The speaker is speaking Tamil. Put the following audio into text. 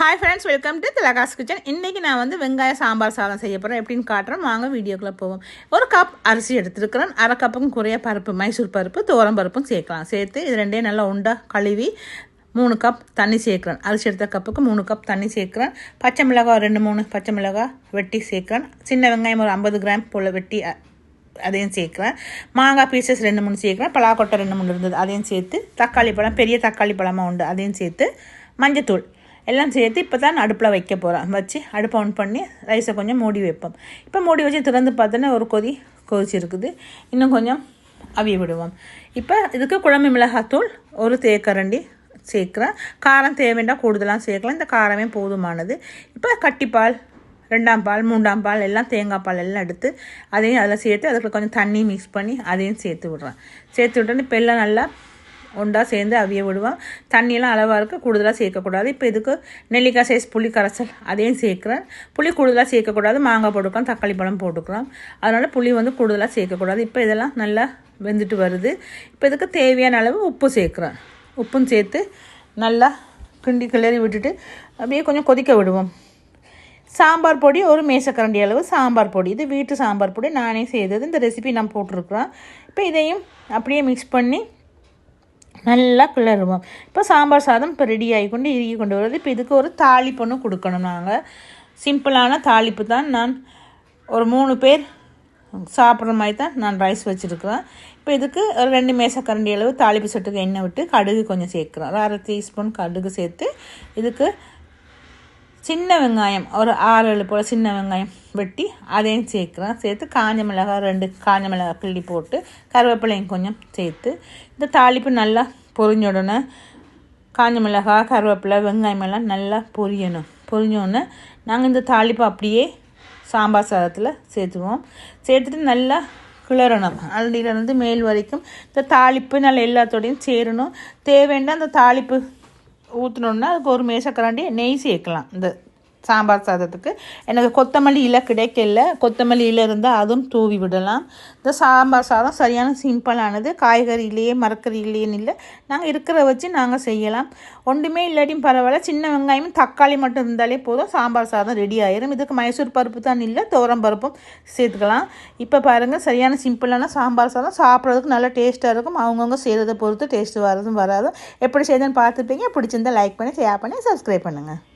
Hi friends welcome to Thilaga's kitchen இன்றைக்கி நான் வந்து வெங்காய சாம்பார் சாதம் செய்ய போகிறேன் எப்படின்னு காட்டுறேன். வாங்க வீடியோக்குள்ளே போவோம். ஒரு கப் அரிசி எடுத்துருக்கிறேன். அரை கப்புக்கும் குறைய பருப்பு மைசூர் பருப்பு துவரம் பருப்பும் சேர்க்கலாம். சேர்த்து இது ரெண்டையும் நல்லா உண்டா கழுவி மூணு கப் தண்ணி சேர்க்குறேன். அரிசி எடுத்த கப்புக்கு மூணு கப் தண்ணி சேர்க்குறேன். பச்சை மிளகாய் ரெண்டு மூணு பச்சை மிளகாய் வெட்டி சேர்க்குறேன். சின்ன வெங்காயம் ஒரு ஐம்பது கிராம் போல் வெட்டி அதையும் சேர்க்குறேன். மாங்காய் பீசஸ் ரெண்டு மூணு சேர்க்குறேன். பலாக்கொட்டை ரெண்டு மூணு இருந்தது. அதையும் சேர்த்து தக்காளி பழம் பெரிய தக்காளி பழமாக உண்டு. அதையும் சேர்த்து மஞ்சத்தூள் எல்லாம் சேர்த்து இப்போ தான் அடுப்பில் வைக்க போகிறோம் வச்சு அடுப்பை ஆன் பண்ணி ரைஸை கொஞ்சம் மூடி வைப்போம். இப்போ மூடி வச்சு திறந்து பார்த்தோன்னா ஒரு கொதி கொதிச்சிருக்குது. இன்னும் கொஞ்சம் அவிய விடுவோம். இப்போ இதுக்கு குழம்பு மிளகாத்தூள் ஒரு தேக்கரண்டி சேர்க்குறேன். காரம் தேவைண்டா கூடுதலாக சேர்க்கலாம். இந்த காரமே போதுமானது. இப்போ கட்டிப்பால் ரெண்டாம் பால் மூன்றாம் பால் எல்லாம் தேங்காய் பால் எல்லாம் எடுத்து அதையும் அதில் சேர்த்து அதுக்கு கொஞ்சம் தண்ணி மிக்ஸ் பண்ணி அதையும் சேர்த்து விட்றேன். சேர்த்து விட்டோன்னு இப்போ எல்லாம் நல்லா ஒன்றா சேர்ந்து அவிய விடுவேன். தண்ணியெல்லாம் அளவாக இருக்குது கூடுதலாக சேர்க்கக்கூடாது. இப்போ இதுக்கு நெல்லிக்காய் சைஸ் புளி கரைசல் அதையும் சேர்க்குறேன். புளி கூடுதலாக சேர்க்கக்கூடாது. மாங்காய் போட்டுக்கலாம் தக்காளி பழம் போட்டுக்கலாம். அதனால் புளி வந்து கூடுதலாக சேர்க்கக்கூடாது. இப்போ இதெல்லாம் நல்லா வெந்துட்டு வருது. இப்போ இதுக்கு தேவையான அளவு உப்பு சேர்க்குறேன். உப்பும் சேர்த்து நல்லா கிண்டி கிளறி விட்டுட்டு அப்படியே கொஞ்சம் கொதிக்க விடுவோம். சாம்பார் பொடி ஒரு மேசக்கரண்டி அளவு சாம்பார் பொடி. இது வீட்டு சாம்பார் பொடி. நானே செய்தது. இந்த ரெசிபி நான் போட்டிருக்குறேன். இப்போ இதையும் அப்படியே மிக்ஸ் பண்ணி நல்லா கிளறுவோம். இப்போ சாம்பார் சாதம் இப்போ ரெடி ஆகி கொண்டு இறுகி கொண்டு வருது. இப்போ இதுக்கு ஒரு தாளிப்பு கொடுக்கணும் நாங்கள் சிம்பிளான தாளிப்பு தான் நான் ஒரு மூணு பேர் சாப்பிட்ற மாதிரி தான் நான் ரைஸ் வச்சுருக்கிறேன். இப்போ இதுக்கு ஒரு ரெண்டு மேசக்கரண்டி அளவு தாளிப்பு சட்டுக்கு எண்ணெய் விட்டு கடுகு கொஞ்சம் சேர்க்குறோம் ஒரு அரை டீஸ்பூன் கடுகு சேர்த்து இதுக்கு சின்ன வெங்காயம் ஒரு ஆறு ஏழு போல் சின்ன வெங்காயம் வெட்டி அதையும் சேர்க்குறேன் சேர்த்து காஞ்ச மிளகாய் ரெண்டு காஞ்ச மிளகாய் கிள்ளி போட்டு கருவேப்பிலையும் கொஞ்சம் சேர்த்து இந்த தாளிப்பு நல்லா பொரிஞ்ச உடனே காஞ்ச மிளகாய் கருவேப்பிலை வெங்காயம் எல்லாம் நல்லா பொரியணும். பொரிஞ்சோடனே நாங்கள் இந்த தாளிப்பு அப்படியே சாம்பார் சாதத்தில் சேர்த்துவோம் சேர்த்துட்டு நல்லா கிளறணும். அதுலேருந்து மேல் வரைக்கும் இந்த தாளிப்பு நல்லா எல்லாத்தோடையும் சேரணும். தேவைன்னா அந்த தாளிப்பு ஊற்றினோன்னா அதுக்கு ஒரு மேசக்கராண்டி நெய் சேர்க்கலாம். இந்த சாம்பார் சாதத்துக்கு. எனக்கு கொத்தமல்லி இலை கிடைக்கல. கொத்தமல்லி இலை இருந்தால் அதுவும் தூவி விடலாம். இந்த சாம்பார் சாதம் சரியான சிம்பிளானது காய்கறி இல்லையே மரக்கறி இல்லையேன்னு இல்லை. நாங்கள் இருக்கிற வச்சு நாங்கள் செய்யலாம். ஒன்றுமே இல்லாட்டியும் பரவாயில்ல. சின்ன வெங்காயமும் தக்காளி மட்டும் இருந்தாலே போதும். சாம்பார் சாதம் ரெடி ஆயிரும். இதுக்கு மைசூர் பருப்பு தான் இல்லை. துவரம் பருப்பும் சேர்த்துக்கலாம். இப்போ பாருங்கள் சரியான சிம்பிளான சாம்பார் சாதம். சாப்பிட்றதுக்கு நல்லா டேஸ்ட்டாக இருக்கும். அவங்கவுங்க செய்கிறத பொறுத்து டேஸ்ட்டு வரதும் வராதும் எப்படி செய்யுதுன்னு பார்த்துப்பீங்க பிடிச்சிருந்தா லைக் பண்ணி ஷேர் பண்ணி சப்ஸ்கிரைப் பண்ணுங்கள்